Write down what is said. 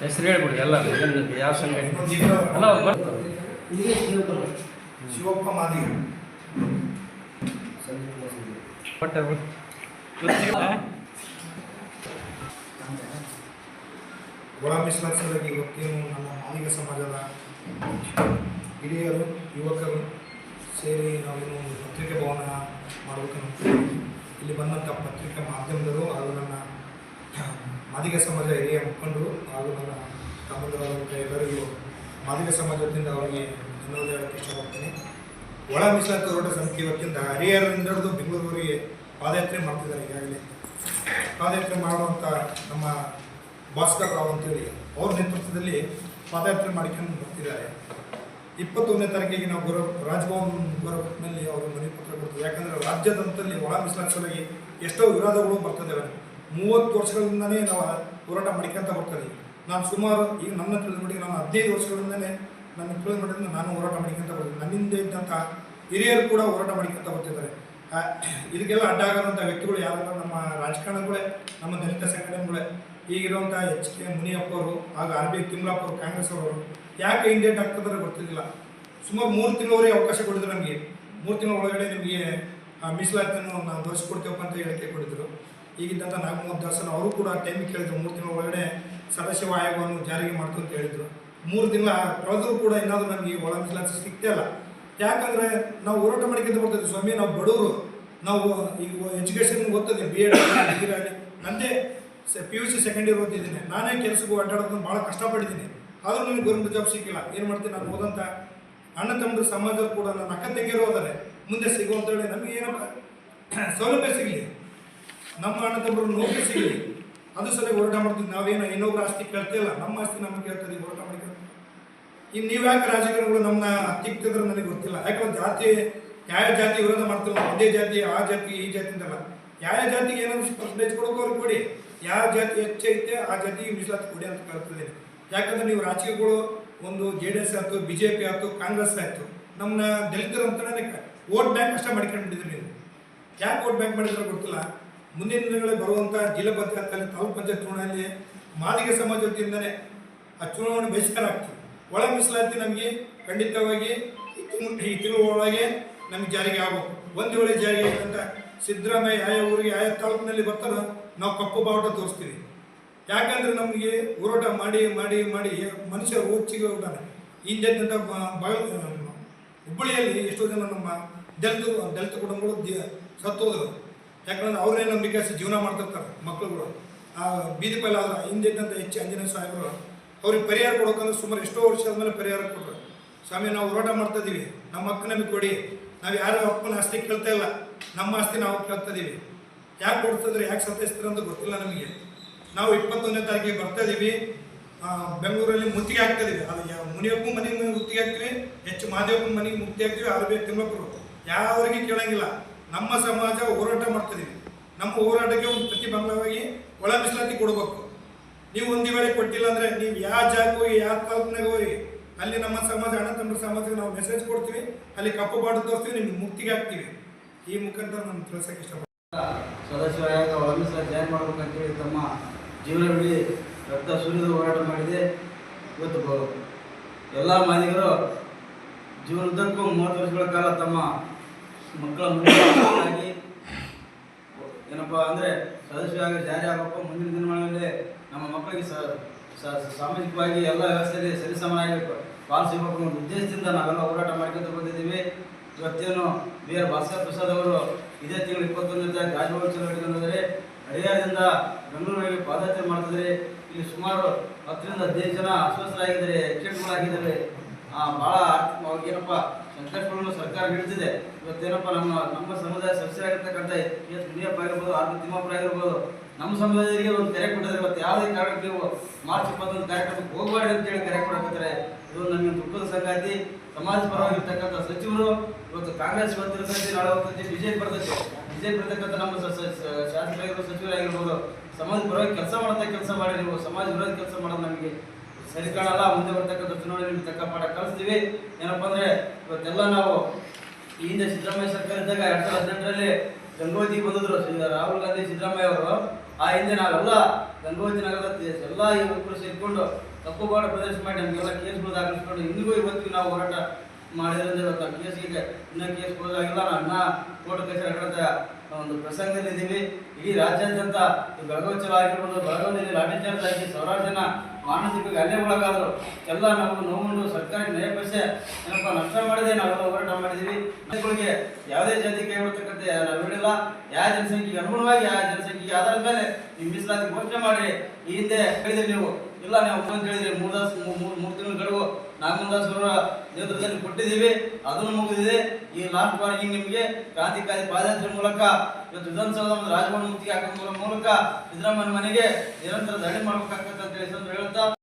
ಹೆಸರು ಹೇಳ್ಬಿಡಿ ಎಲ್ಲ ಯಾವ ಸಂಘಟನೆ ಅಲ್ಲ ಶಿವಪ್ಪ ಮಾದಿಗ. ಬಟ್ ಒಳ ಮೀಸಲಾತಿಗಾಗಿ ಇವತ್ತೇನು ನಮ್ಮ ಮಾದಿಗ ಸಮಾಜದ ಹಿರಿಯರು ಯುವಕರು ಸೇರಿ ನಾವೇನು ಒಂದು ಪತ್ರಿಕೆ ಭವನ ಮಾಡಬೇಕು ಇಲ್ಲಿ ಬಂದಂಥ ಪತ್ರಿಕಾ ಮಾಧ್ಯಮದವರು ಮಾದಿಗ ಸಮಾಜ ಹಿರಿಯ ಮುಖಂಡರು ಹಾಗೂ ನನ್ನ ತಮ್ಮಂದರಾದಂಥ ಎಲ್ಲರಿಗೂ ಮಾದಿಗ ಸಮಾಜದಿಂದ ಅವರಿಗೆ ಧನ್ಯವಾದ ಹೇಳಕ್ಕೆ ಇಷ್ಟಪಡ್ತೀನಿ. ಒಳ ಮೀಸಲಾತಿ ಹೋರಾಟ ಸಮಿತಿ ಇವತ್ತಿಂದ ಹರಿಹರದಿಂದ ಹಿಡಿದು ಬೆಂಗಳೂರಿಗೆ ಪಾದಯಾತ್ರೆ ಮಾಡ್ತಿದ್ದಾರೆ ಈಗಾಗಲೇ. ಪಾದಯಾತ್ರೆ ಮಾಡುವಂಥ ನಮ್ಮ ಭಾಸ್ಕರ್ ರಾವ್ ಅಂತೇಳಿ ಅವ್ರ ನೇತೃತ್ವದಲ್ಲಿ ಪಾದಯಾತ್ರೆ ಮಾಡಿಕೊಂಡು ಬರ್ತಿದ್ದಾರೆ. ಇಪ್ಪತ್ತೊಂದನೇ ತಾರೀಕಿಗೆ ನಾವು ಗೌರವ ರಾಜಭವನ್ ಗುರುನಲ್ಲಿ ಅವರು ಮನೆ ಪತ್ರ ಕೊಡ್ತೀವಿ ಯಾಕಂದರೆ ರಾಜ್ಯದಂತಲ್ಲಿ ಒಳ ಮೀಸಲಾತಿ ಎಷ್ಟೋ ವಿರೋಧಗಳು ಬರ್ತದೆ ಮೂವತ್ತು ವರ್ಷಗಳಿಂದನೇ ನಾವು ಹೋರಾಟ ಮಾಡ್ಕೊಂತ ಬರ್ತದೆ ನಾನು ಸುಮಾರು ಈಗ ನನ್ನ ತಿಳಿದ್ಬಿಟ್ಟು ನಾನು ಹದಿನೈದು ವರ್ಷಗಳಿಂದನೇ ನನ್ನ ತಿಳಿದ್ಬಿಟ್ಟಿಂದ ನಾನು ಹೋರಾಟ ಮಾಡ್ಕೊಂತ ಬರ್ತೀನಿ ನನ್ನಿಂದ ಇದ್ದಂಥ ಹಿರಿಯರು ಕೂಡ ಹೋರಾಟ ಮಾಡ್ಕೊಂತ ಬರ್ತಿದ್ದಾರೆ. ಇದಕ್ಕೆಲ್ಲ ಅಡ್ಡ ಆಗದಂಥ ವ್ಯಕ್ತಿಗಳು ಯಾರಂದ್ರೆ ನಮ್ಮ ರಾಜಕಾರಣಗಳೇ, ನಮ್ಮ ದಲಿತ ಸಂಘಟನೆಗಳೇ ಈಗಿರುವಂಥ ಎಚ್ ಕೆ ಮುನಿಯಪ್ಪ ಅವರು ಆರ್ ಬಿ ತಿಮ್ಲಾಪ್ ಅವರು, ಕಾಂಗ್ರೆಸ್ ಅವರು, ಯಾಕೆ ಇಂಡಿಯೇಟ್ ಆಗ್ತದ್ರೆ ಗೊತ್ತಿರಲಿಲ್ಲ ಸುಮಾರು ಮೂರು ತಿಂಗಳವರೆಗೆ ಅವಕಾಶ ಕೊಡಿದ್ರು ನಮಗೆ. ಮೂರು ತಿಂಗಳ ಒಳಗಡೆ ನಿಮಗೆ ಮೀಸಲಾತಿಯನ್ನು ನಾವು ತೋರಿಸ್ಕೊಡ್ತೇವಪ್ಪ ಅಂತ ಹೇಳಿಕೆ ಕೊಟ್ಟಿದ್ರು ಈಗಿದ್ದಂಥ ನಾಗಮೋಹನ್ ದಾಸನ್ ಅವರು ಕೂಡ ಟೈಮ್ ಕೇಳಿದ್ರು, ಮೂರು ತಿಂಗಳ ಒಳಗಡೆ ಸದಸ್ಯ ಆಯೋಗವನ್ನು ಜಾರಿಗೆ ಮಾಡ್ತು ಅಂತ ಹೇಳಿದ್ರು. ಮೂರು ತಿಂಗಳ ಕಳೆದರೂ ಕೂಡ ಏನಾದರೂ ನಮಗೆ ಒಳ ಮೀಸಲಾತಿ ಸಿಗ್ತಾ ಇಲ್ಲ. ಯಾಕಂದರೆ ನಾವು ಹೋರಾಟ ಮಾಡಿಕೊಂಡು ಬರ್ತೀವಿ ಸ್ವಾಮಿ, ನಾವು ಬಡವರು. ನಾವು ಈಗ ಎಜುಕೇಷನ್ ಓದ್ತದೆ ಬಿ ಎಡ್ ಡಿಗ್ರಿ ಆಗಲಿ. ನಂದೇ P U C second year ಓದ್ತಿದ್ದೀನಿ. ನಾನೇ ಕೆಲಸಕ್ಕೆ ಅಡ್ಡಾಡೋದನ್ನು ಭಾಳ ಕಷ್ಟಪಟ್ಟಿದ್ದೀನಿ. ಆದರೂ ನನಗೆ ಗೌರ್ಮೆಂಟ್ ಜಾಬ್ ಸಿಕ್ಕಿಲ್ಲ. ಏನು ಮಾಡ್ತೀನಿ? ನಾನು ಓದಂಥ ಅಣ್ಣ ತಮ್ಮದು ಸಮಾಜದಲ್ಲಿ ಕೂಡ ನನ್ನ ಅಕ್ಕ ಹೋದರೆ ಮುಂದೆ ಸಿಗುವಂತೇಳಿ ನಮಗೆ ಏನಪ್ಪ, ಸೌಲಭ್ಯ ಸಿಗಲಿ. ನಮ್ಮ ಅಣ್ಣದೊಬ್ಬರು ನೌಕರಿ ಸಿಗಲಿ ಅದು ಸರಿ ಹೋರಾಟ ಮಾಡ್ತೀವಿ. ನಾವೇನು ಇನ್ನೊಬ್ರು ಆಸ್ತಿ ಕೇಳ್ತಾ ಇಲ್ಲ. ನಮ್ಮ ಆಸ್ತಿ ನಮ್ಮ ಕೇಳ್ತದೆ ಹೋರಾಟ ಮಾಡ್ಕೊಂಡು ಇನ್ನು ನೀವು ಯಾಕೆ ರಾಜಕೀಯಗಳು ನಮ್ಮನ್ನ ಹತ್ತಿಕ್ತಿದ್ರೆ ನನಗೆ ಗೊತ್ತಿಲ್ಲ. ಯಾಕಂದ್ರೆ ಜಾತಿ, ಯಾವ ಜಾತಿ ವಿರೋಧ ಮಾಡ್ತಿಲ್ಲ ಅದೇ ಜಾತಿ, ಆ ಜಾತಿ, ಈ ಜಾತಿ ಅಂತಲ್ಲ. ಯಾವ ಜಾತಿಗೆ ಏನಾದ್ರು ಪರ್ಸೆಂಟೇಜ್ ಕೊಡೋಕೆ ಅವ್ರಿಗೆ ಕೊಡಿ. ಯಾವ ಜಾತಿ ಹೆಚ್ಚೈತೆ ಆ ಜಾತಿಗೆ ಮೀಸಲಾತಿ ಕೊಡಿ ಅಂತ ಕೇಳ್ತಿದ್ದೀನಿ ಯಾಕಂದ್ರೆ ನೀವು ರಾಜಕೀಯಗಳು ಒಂದು ಜೆ ಡಿ ಎಸ್ ಆಯ್ತು ಬಿ ಜೆ ಪಿ ಆಯ್ತು ಕಾಂಗ್ರೆಸ್ ಆಯಿತು. ನಮ್ಮನ್ನ ದಲಿತರು ಅಂತಲೇ ಓಟ್ ಬ್ಯಾಂಕ್ ಅಷ್ಟೇ ಮಾಡ್ಕೊಂಡಿದ್ದೀರಿ ನೀವು. ಯಾಕೆ ಓಟ್ ಬ್ಯಾಂಕ್ ಮಾಡಿದ್ರೆ ಗೊತ್ತಿಲ್ಲ? ಮುಂದಿನ ದಿನಗಳಲ್ಲಿ ಬರುವಂಥ ಜಿಲ್ಲಾ ಪಂಚಾಯತ್ನಲ್ಲಿ, ತಾಲೂಕು ಪಂಚಾಯತ್ ಚುನಾವಣೆಯಲ್ಲಿ ಮಾದಿಗ ಸಮಾಜ ವತಿಯಿಂದನೇ ಆ ಚುನಾವಣೆ ಬಹಿಷ್ಕಾರ ಆಗ್ತದೆ. ಒಳ ಮೀಸಲಾತಿ ನಮಗೆ ಖಂಡಿತವಾಗಿ ಈ ತಿಂಗ್ಳು- ಒಳಗೆ ನಮಗೆ ಜಾರಿಗೆ ಆಗಬೇಕು. ಒಂದು ವೇಳೆ ಜಾರಿಗೆ ಅಂತ ಸಿದ್ದರಾಮಯ್ಯ ಆಯಾ ಊರಿಗೆ ಆಯಾ ತಾಲೂಕಿನಲ್ಲಿ ಬರ್ತಾರೋ ನಾವು ಕಪ್ಪು ಬಾವುಟ ತೋರಿಸ್ತೀವಿ. ಯಾಕಂದ್ರೆ ನಮಗೆ ಹೋರಾಟ ಮಾಡಿ ಮಾಡಿ ಮಾಡಿ ಮನುಷ್ಯ ಓಚಿಗೆ ಹೋಗ್ತಾನೆ ಹಿಂದೆ ಹುಬ್ಬಳ್ಳಿಯಲ್ಲಿ ಎಷ್ಟೋ ಜನ ನಮ್ಮ ದಲಿತ ದಲಿತ ಕುಟುಂಬಗಳು ಸತ್ತೋದ್ರು. ಯಾಕಂದ್ರೆ ಅವರೇ ನಂಬಿಕೆ ಜೀವನ ಮಾಡ್ತಿರ್ತಾರೆ ಮಕ್ಕಳುಗಳು ಆ ಬೀದಿ ಪೈಲ ಹಿಂದಿದ್ದಂಥ ಹೆಚ್ಚು ಆಂಜನೇಯ ಸಾಹೇಬರು, ಅವ್ರಿಗೆ ಪರಿಹಾರ ಕೊಡೋಕಂದ್ರೆ ಸುಮಾರು ಎಷ್ಟೋ ವರ್ಷ ಮೇಲೆ ಪರಿಹಾರ ಕೊಟ್ಟರು ಸ್ವಾಮಿ, ನಾವು ಹೋರಾಟ ಮಾಡ್ತಾ ಇದೀವಿ ನಮ್ಮ ಹಕ್ಕು ನಮಗೆ ಕೊಡಿ. ನಾವು ಯಾರು ಅಪ್ಪನ ಆಸ್ತಿ ಕೇಳ್ತಾ ಇಲ್ಲ. ನಮ್ಮ ಆಸ್ತಿ ನಾವು ಕೇಳ್ತಾ ಇದೀವಿ ಯಾಕೆ ಕೊಡ್ತಿದ್ರೆ, ಯಾಕೆ ಸತಾಯಿಸ್ತಾರೆ ಅಂತ ಗೊತ್ತಿಲ್ಲ ನಮಗೆ. ನಾವು ಇಪ್ಪತ್ತೊಂದನೇ ತಾರೀಕಿಗೆ ಬರ್ತಾ ಇದೀವಿ ಬೆಂಗಳೂರಲ್ಲಿ ಮುತ್ತಿಗೆ ಹಾಕ್ತಿದ್ದೀವಿ ಅದು ಮುನಿಯಪ್ಪನ ಮನೆಗೆ ಮುತ್ತಿಗೆ ಹಾಕ್ತೀವಿ. ಹೆಚ್ಚು ಮಾದೇವಪ್ಪನ ಮನೆಗೆ ಮುಕ್ತಿ ಹಾಕ್ತೀವಿ. ಆರು ಬೇಕು ತಿಮ್ಮಪ್ಪರು ಯಾವ್ರಿಗೆ ಕೇಳಂಗಿಲ್ಲ. ನಮ್ಮ ಸಮಾಜ ಹೋರಾಟ ಮಾಡ್ತಿದ್ದೀವಿ. ನಮ್ಮ ಹೋರಾಟಕ್ಕೆ ಒಂದು ಪ್ರತಿಬಂಧವಾಗಿ ಒಳ ಮೀಸಲಾತಿ ಕೊಡಬೇಕು. ನೀವು ಒಂದು ವೇಳೆ ಕೊಟ್ಟಿಲ್ಲ ಅಂದ್ರೆ ನೀವು ಯಾವ ಜಾಗಕ್ಕೆ ಹೋಗಿ, ಯಾವ ತಾಲೂಕಿನಾಗ ಹೋಗಿ, ಅಲ್ಲಿ ನಮ್ಮ ಸಮಾಜ, ಅಣ್ಣ ಸಮಾಜಕ್ಕೆ ನಾವು ಮೆಸೇಜ್ ಕೊಡ್ತೀವಿ, ಅಲ್ಲಿ ಕಪ್ಪು ಬಾಡು ತೋರಿಸ್ತೀವಿ, ನಿಮ್ಗೆ ಮುಕ್ತಿಗೆ ಹಾಕ್ತೀವಿ. ಈ ಮುಖಾಂತರ ನಾನು ತಿಳ್ಸಕ್ಕೆ ಇಷ್ಟಪಡ್ತೀನಿ. ಸದಸ್ಯರಾಗ ಮೀಸಲಾತಿ ಜಾಯಿನ್ ಮಾಡ್ಬೇಕಂತೇಳಿ ತಮ್ಮ ಜೀವನವಿಡೀ ರಕ್ತ ಸುರಿದು ಹೋರಾಟ ಮಾಡಿದೆ. ಇವತ್ತು ಎಲ್ಲ ಮಾದಿಗರು ಜೀವನದಕ್ಕೂ ಮೂವತ್ತು ವರ್ಷಗಳ ಕಾಲ ತಮ್ಮ ಮಕ್ಕಳ ಮುಂದೆ ಏನಪ್ಪ ಅಂದರೆ ಸದಸ್ಯರಾಗಿ ಜಾರಿ ಆಗಬೇಕು. ಮುಂದಿನ ದಿನಗಳಲ್ಲಿ ನಮ್ಮ ಮಕ್ಕಳಿಗೆ ಸಾಮಾಜಿಕವಾಗಿ ಎಲ್ಲ ವ್ಯವಸ್ಥೆಯಲ್ಲಿ ಸರಿಸಮನಾಗಿ ಪಾಲು ಸಿಗಬೇಕು ಅನ್ನೋ ಉದ್ದೇಶದಿಂದ ನಾವೆಲ್ಲ ಹೋರಾಟ ಮಾಡ್ಕೊಂತ ಬಂದಿದ್ದೀವಿ. ಇವತ್ತೇನು ಬಿ ಆರ್ ಭಾಸ್ಕರ್ ಪ್ರಸಾದ್ ಅವರು ಇದೇ ತಿಂಗಳು ಇಪ್ಪತ್ತೊಂದರಿಂದ ರಾಜಭವನ ಚಳವಳಿಗೆ ಬೆಂಗಳೂರಿನಲ್ಲಿ ಹರಿಹರದಿಂದ ಬೆಂಗಳೂರಿಗೆ ಪಾದಯಾತ್ರೆ ಮಾಡ್ತಿದ್ದಾರೆ. ಇಲ್ಲಿ ಸುಮಾರು ಹತ್ತರಿಂದ ಹದಿನೈದು ಜನ ಅಸ್ವಸ್ಥರಾಗಿದ್ದಾರೆ ಎಕ್ಸಿಡೆಂಟ್ಗಳಾಗಿದ್ದಾರೆ ಭಾಳ ಏನಪ್ಪ ಸಂಕಷ್ಟಗಳನ್ನು ಸರ್ಕಾರ ಹಿಡಿದಿದೆ ಇವತ್ತೇನಪ್ಪ ನಮ್ಮ ನಮ್ಮ ಸಮುದಾಯ ಸದಸ್ಯರಾಗಿರ್ತಕ್ಕಂಥ ಎಸ್ ಮುನಿಯಪ್ಪ ಆಗಿರ್ಬೋದು, ಆರ್ ತಿಮ್ಮಪ್ಪ ಆಗಿರ್ಬೋದು, ನಮ್ಮ ಸಮುದಾಯದವರಿಗೆ ಒಂದು ಕರೆ ಕೊಟ್ಟಿದ್ದಾರೆ. ಇವತ್ತು ಯಾವುದೇ ಕಾರಣಕ್ಕೆ ನೀವು ಮಾರ್ಚ್ ಇಪ್ಪತ್ತೊಂದು ಕಾರ್ಯಕ್ರಮಕ್ಕೆ ಹೋಗಬಾರ್ದು ಅಂತೇಳಿ ಕರೆ ಕೊಡಕತ್ತಾರೆ. ಇದು ನಮಗೆ ದುಃಖದ ಸಂಗಾತಿ. ಸಮಾಜ ಪರವಾಗಿರ್ತಕ್ಕಂಥ ಸಚಿವರು, ಇವತ್ತು ಕಾಂಗ್ರೆಸ್ ಇವತ್ತಿರ್ತೈತಿ ನಾಳೆ ಹೋಗ್ತೈತಿ ಬಿಜೆಪಿ ಬರ್ತೈತಿ ಬಿಜೆಪಿ ಬರ್ತಕ್ಕಂಥ ನಮ್ಮ ಶಾಸಕರಾಗಿರ್ಬೋದು, ಸಚಿವರಾಗಿರ್ಬೋದು, ಸಮಾಜ ಪರವಾಗಿ ಕೆಲಸ ಮಾಡ್ತಾ ಕೆಲಸ ಮಾಡಿ ನೀವು, ಸಮಾಜ ವಿರೋಧಿ ಕೆಲಸ ಮಾಡೋದು ನಮಗೆ ಸರಿ ಕಾಣಲ್ಲ ಮುಂದೆ ಬರ್ತಕ್ಕಂಥ ಚುನಾವಣೆ ನಿಮ್ಗೆ ತಕ್ಕ ಪಾಠ ಕಲಿಸ್ತೀವಿ ಏನಪ್ಪ ಅಂದರೆ ಇವತ್ತೆಲ್ಲ ನಾವು ಈ ಹಿಂದೆ ಸಿದ್ದರಾಮಯ್ಯ ಸರ್ಕಾರ ಇದ್ದಾಗ ಎರಡ್ ಸಾವಿರದ ಹದಿನೆಂಟರಲ್ಲಿ ಗಂಗೋತಿ ಬಂದಿದ್ರು. ರಾಹುಲ್ ಗಾಂಧಿ, ಸಿದ್ದರಾಮಯ್ಯ ಅವರು. ಆ ಹಿಂದೆ ನಾವೆಲ್ಲ ಗಂಗೋತಿ ನಗರದ ಎಲ್ಲ ಯುವಕರು ಸೇರಿಕೊಂಡು ತಪ್ಪುಪಾಡ ಪ್ರದೇಶ ಮಾಡಿ ನಮಗೆಲ್ಲ ಕೇಸ್ಗಳು ದಾಖಲಿಸ್ಕೊಂಡು ಇಂದಿಗೂ ಇವತ್ತಿಗೂ ನಾವು ಹೋರಾಟ ಮಾಡಿದ್ರಿಂದ ಇವತ್ತು ಕೇಸಿಗೆ ಇನ್ನೂ ಕೇಸ್ ಕ್ಲೋಸ್ ಆಗಿಲ್ಲ ಅನ್ನ ಕೋರ್ಟ್ ಕಚೇರಿ ಕಡೆದ ಒಂದು ಪ್ರಸಂಗದಲ್ಲಿದ್ದೀವಿ. ಇಡೀ ರಾಜ್ಯಾದ್ಯಂತ ಬೆಳಗಾವಿ ಆಗಿರ್ಬೋದು, ಬೆಳಗಾವಿಯಲ್ಲಿ ಚಾರ್ಜ್ ಆಗಿ ಸಾವಿರಾರು ಜನ ಮಾನಸಿಕವಾಗಿ ಅಲ್ಲೇ ಒಳಗಾದ್ರು. ಎಲ್ಲ ನಾವು ನೋವನ್ನು ಸರ್ಕಾರಿ ನಯಪಸೆ ಏನಪ್ಪ ನಷ್ಟ ಮಾಡಿದೆ, ನಾವೆಲ್ಲ ಹೋರಾಟ ಮಾಡಿದ್ದೀವಿ ಜನಗಳಿಗೆ ಯಾವುದೇ ಜಾತಿ ಕೈ ಬಿಡ್ತಕ್ಕಂತೆ ನಾವು ಹೇಳಿಲ್ಲ. ಯಾವ ಜನಸಂಖ್ಯೆಗೆ ಅನುಗುಣವಾಗಿ ಯಾವ ಜನಸಂಖ್ಯೆಗೆ ಆಧಾರದ ಮೇಲೆ ನೀವು ಮೀಸಲಾತಿ ಘೋಷಣೆ ಮಾಡಿ. ಈ ಹಿಂದೆ ನೀವು. ಇಲ್ಲ, ನಾವು ಅಂತ ಹೇಳಿದ್ರಿ. ಮೂರ್ದಾಸ್ ಮೂರು ತಿಂಗಳ ಗಡುವು ನಾಗಮಂದಾಸ್ ಅವರ ನೇತೃತ್ವದಲ್ಲಿ ಕೊಟ್ಟಿದ್ದೀವಿ. ಅದನ್ನು ಮುಗಿದಿದೆ. ಈ ಲಾಸ್ಟ್ ಮಾರ್ಕಿಂಗ್ ನಿಮಗೆ ಕ್ರಾಂತಿಕಾರಿ ಪಾದಯಾತ್ರೆ ಮೂಲಕ ಇವತ್ತು ವಿಧಾನಸೌಧ ರಾಜಭವನ ಮುಕ್ತಿಗೆ ಹಾಕೋ ಮೂಲಕ ಸಿದ್ದರಾಮಯ್ಯ ಮನೆಗೆ ನಿರಂತರ ದಾಳಿ ಮಾಡ್ಬೇಕಾಗ್ತದೆ ಅಂತ ಹೇಳಿ ಹೇಳ್ತಾ